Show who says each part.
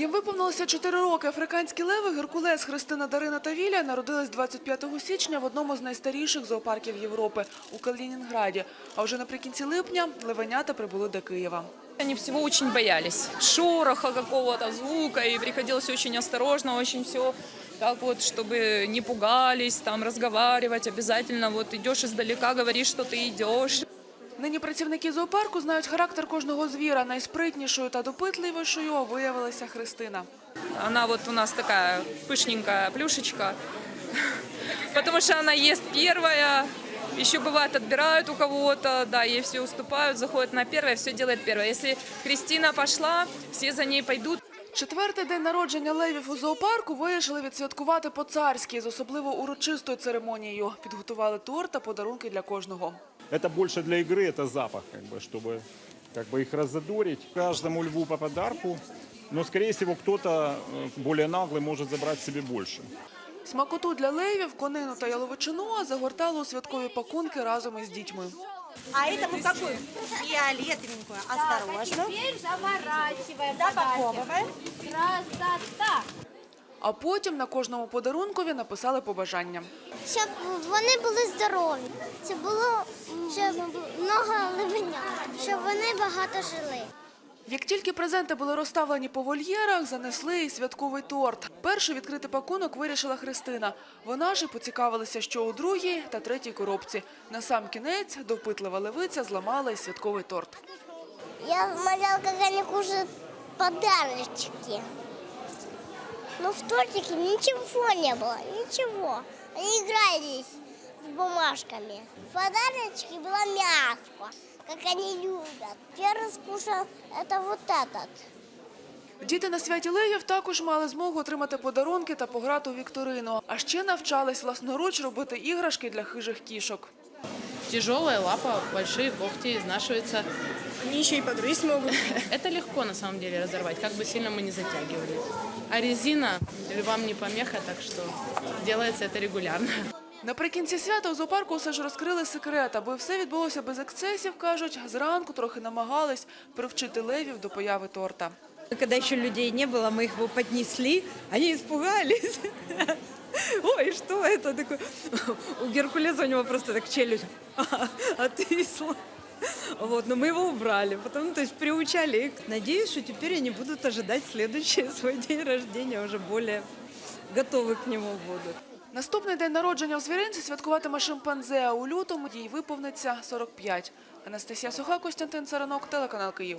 Speaker 1: Їм виповнилося 4 роки. Африканські леви Геркулес, Христина, Дарина та Віля народились 25 січня в одному з найстаріших зоопарків Європи – у Калінінграді. А вже наприкінці липня левенята прибули до Києва.
Speaker 2: Они всего очень боялись. Шороха какого-то, звука, и приходилось очень осторожно, очень все, как вот, чтобы не пугались, там, разговаривать обязательно. Вот идешь издалека, говоришь, что ты идешь.
Speaker 1: Нині працівники зоопарку знають характер кожного звіра. Найспритнішою та допитливішою виявилася Христина.
Speaker 2: Она вот у нас такая пышненькая плюшечка, потому что она ест первая, еще бывает отбирают у кого-то, да, ей все уступают, заходит на первое, все делает первое. Если Кристина пошла, все за ней пойдут.
Speaker 1: Четвертий день народження левів у зоопарку вирішили відсвяткувати по-царськи з особливо урочистою церемонією. Підготували торт та подарунки для кожного.
Speaker 3: Это больше для игры, это запах, как бы, чтобы как бы их раззадорить. Каждому льву по подарку, но, скорее всего, кто-то э, более наглый может забрать себе больше.
Speaker 1: Смакоту для левів, конину та яловичину загортали у святкові пакунки разом із дітьми.
Speaker 4: А это мы какую? Фиолетовенькую. Осторожно.
Speaker 5: Теперь заворачиваем.
Speaker 4: Запаковываем.
Speaker 5: Красота!
Speaker 1: А потім на кожному подарункові написали побажання.
Speaker 6: щоб вони були здорові. Це було щоб много левенят, щоб вони багато жили.
Speaker 1: Як тільки презенти були розставлені по вольєрах, занесли і святковий торт. Перший відкрити пакунок вирішила Христина. Вона ж і поцікавилася, що у другій та третій коробці. На сам кінець допитлива левиця зламала і святковий торт.
Speaker 6: Я смотрела, как они кушают подарочки. Но в тортике ничего не было, ничего. Они игрались с бумажками. В подарочке было мясо, как они любят. Первый скушал это вот этот.
Speaker 1: Діти на святі Левів також мали змогу отримати подарунки та пограти у вікторину. А ще навчались власноруч робити іграшки для хижих кішок.
Speaker 7: Тяжелая лапа, большие когти изнашиваются.
Speaker 4: Они еще и подгрызть могут.
Speaker 7: Это легко на самом деле разорвать, как бы сильно мы не затягивали. А резина львам не помеха, так что делается это регулярно.
Speaker 1: Наприкінці свята у зоопарку все ж розкрили секрет, аби все відбулося без ексцесів, кажуть. Зранку трохи намагались привчити левів до появи торта.
Speaker 8: Когда еще людей не было, мы их его поднесли, они испугались. Ой, что это такое? У Геркулеса у него просто так челюсть отвисла. Вот, но мы его убрали, потом, ну, то есть приучали их. Надеюсь, что теперь они будут ожидать следующий свой день рождения, уже более готовы к нему будут.
Speaker 1: Наступний день народження у звіринці святкуватиме шимпанзе, а у лютому їй виповниться 45. Анастасія Суха, Костянтин Царанок, телеканал Київ.